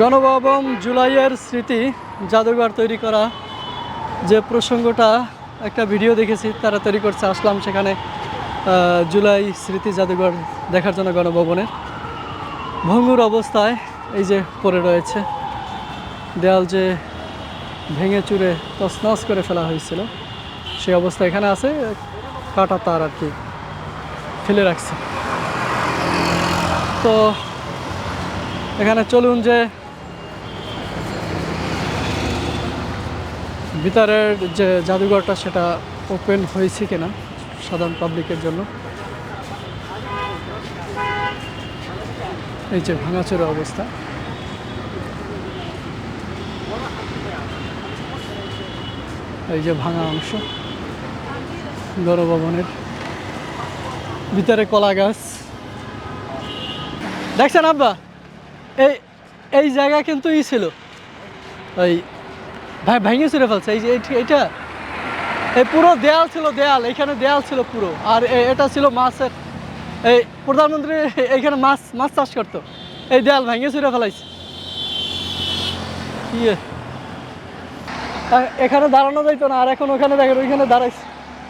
গণভবন জুলাইয়ের স্মৃতি জাদুঘর তৈরি করা যে প্রসঙ্গটা একটা ভিডিও দেখেছি, তারা তৈরি করছে, আসলাম সেখানে জুলাই স্মৃতি জাদুঘর দেখার জন্য গণভবনের। ভঙ্গুর অবস্থায় এই যে পড়ে রয়েছে, দেয়াল যে ভেঙে চুরে তছনছ করে ফেলা হয়েছিল, সেই অবস্থা এখানে আছে, কাটা তার আর কি ফেলে রাখছে। তো এখানে চলুন যে ভিতরের যে জাদুঘরটা সেটা ওপেন হয়েছে কিনা সাধারণ পাবলিকের জন্য। এই যে ভাঙাচোরা অবস্থা। এই যে ভাঙা অংশ গণভবনের ভিতরে কলা গাছ। দেখছেন আব্বা? এই এই জায়গা কিন্তু ই ছিল। ওই ভাই, ভেঙে চুরে ফেলছে। এই যে এইটা। এই পুরো দেয়াল ছিল দেয়াল এখানে দেয়াল ছিল পুরো। আর এটা ছিল মাছের, এই প্রধানমন্ত্রী এইখানে মাছ মাছ চাষ করতো। এই দেয়াল ভেঙে চুরে ফেলাইছে। ইয়ে। এখানে দাঁড়ানো যাইতো না, আর এখন ওখানে দেখেন, ওইখানে দাঁড়াইছে।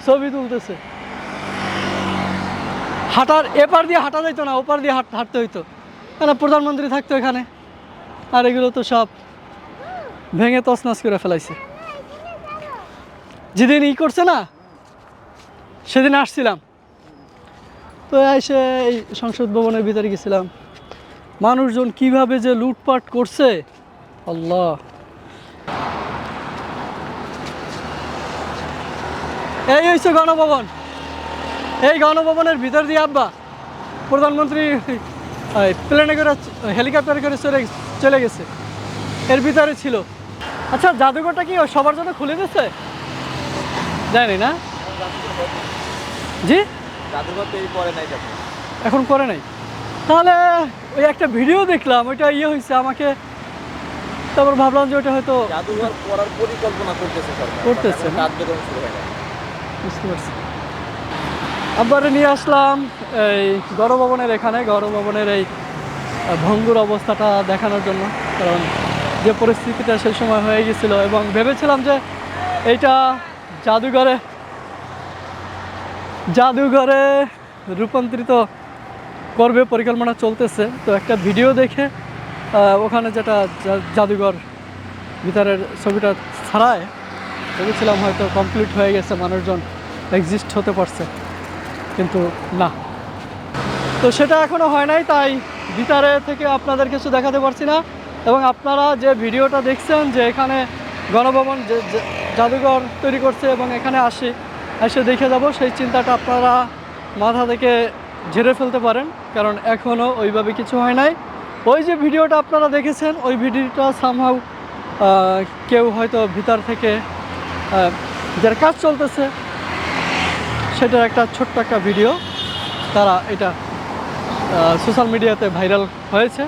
ছবি তুলতেছে। হাঁটার, এপার দিয়ে হাঁটা যাইতো না, ওপার দিয়ে হাঁটতে হইতো। কেন প্রধানমন্ত্রী থাকতো এখানে। আর এগুলো তো সব ভেঙে তছনছ করে ফেলাইছে। যেদিন ই করছে না, সেদিন আসছিলাম। তো এসে এই সংসদ ভবনের ভিতরে গেছিলাম। মানুষজন কীভাবে যে লুটপাট করছে, আল্লাহ। এই হয়েছে গণভবন। এই গণভবনের ভিতর দিয়ে আব্বা প্রধানমন্ত্রী প্লেনে করে হেলিকপ্টারে করে চলে চলে গেছে। এর ভিতরে ছিল। আচ্ছা জাদুঘরটা কি সবার জন্য খুলে দিচ্ছে জানি না। জি? জাদুঘর করে নাই এখন করে নাই। তাহলে ওই একটা ভিডিও দেখলাম ওইটা ইয়ে হয়েছে আমাকে। তারপর ভাবলাম যে ওটা হয়তো জাদুঘর করার পরিকল্পনা করতেছে করতেছে, না? কার্যক্রম শুরু হয় না বুঝতে পারছি। আব্বারে নিয়ে আসলাম এই গণভবনের এখানে গণভবনের এই ভঙ্গুর অবস্থাটা দেখানোর জন্য। কারণ যে পরিস্থিতিটা সেই সময় হয়ে গেছিল এবং ভেবেছিলাম যে এইটা জাদুঘরে জাদুঘরে রূপান্তরিত করবে পরিকল্পনা চলতেছে। তো একটা ভিডিও দেখে ওখানে যেটা জাদুঘর ভিতরের ছবিটা ছাড়ায় ভেবেছিলাম হয়তো কমপ্লিট হয়ে গেছে, মানুষজন এক্সিস্ট হতে পারছে। কিন্তু না। তো সেটা এখনও হয় নাই, তাই ভিতরে থেকে আপনাদের কিছু দেখাতে পারছি না। এবং আপনারা যে ভিডিওটা দেখছেন যে এখানে গণভবন জাদুঘর তৈরি করছে এবং এখানে আসি, এসে দেখে যাব, সেই চিন্তাটা আপনারা মাথা থেকে ঝেড়ে ফেলতে পারেন, কারণ এখনও ওইভাবে কিছু হয় নাই। ওই যে ভিডিওটা আপনারা দেখেছেন, ওই ভিডিওটা সামহাউ কেউ হয়তো ভিতর থেকে যার কাজ চলতেছে, সেটার একটা ছোট্ট একটা ভিডিও, তারা এটা সোশ্যাল মিডিয়াতে ভাইরাল হয়েছে।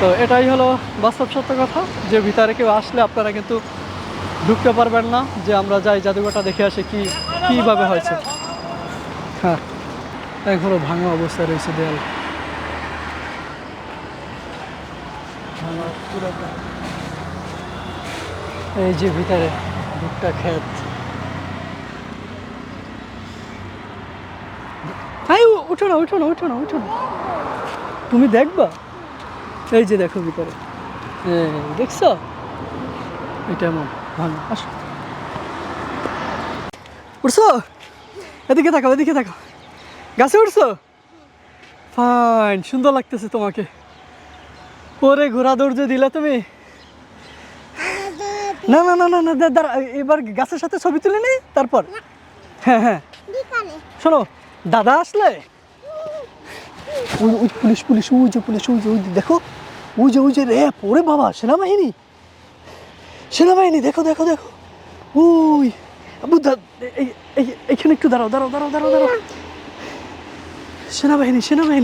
তো এটাই হলো বাস্তব সত্য কথা, যে ভিতরে কেউ আসলে আপনারা কিন্তু ঢুকতে পারবেন না, যে আমরা যাই জাদুঘরটা দেখে আসি কি, কীভাবে হয়েছে। হ্যাঁ এখনও ভাঙা অবস্থায় রয়েছে দেয়াল। এই যে ভিতরে ভুট্টা ক্ষেত। হাই উঠো না উঠো না উঠো না উঠো না। তুমি দেখবা? এই যে দেখো ভিতরে। এই, দেখছ? এটা এমন ভালো আসো। উঠছো এদিকে থাকো এদিকে থাকো। গাছে উঠছো ফাইন সুন্দর লাগতেছে তোমাকে। ওরে ঘোরা দৌড় যে দিলা তুমি? না না না না না দা- দাঁড়া এবার গাছের সাথে ছবি তুলে নেই তারপর? হ্যাঁ হ্যাঁ। শোনো দাদা আসলে ওই ওই পুলিশ পুলিশ, ওই যে পুলিশ, ওই যে, ওই দেখো? ওই যে ওই যে ওরে বাবা, সেনাবাহিনী। সেনাবাহিনী, দেখো দেখো দেখো। ওই এইখানে একটু দাঁড়াও দাঁড়াও দাঁড়াও দাঁড়াও দাঁড়াও। সেনাবাহিনী সেনাবাহিনী।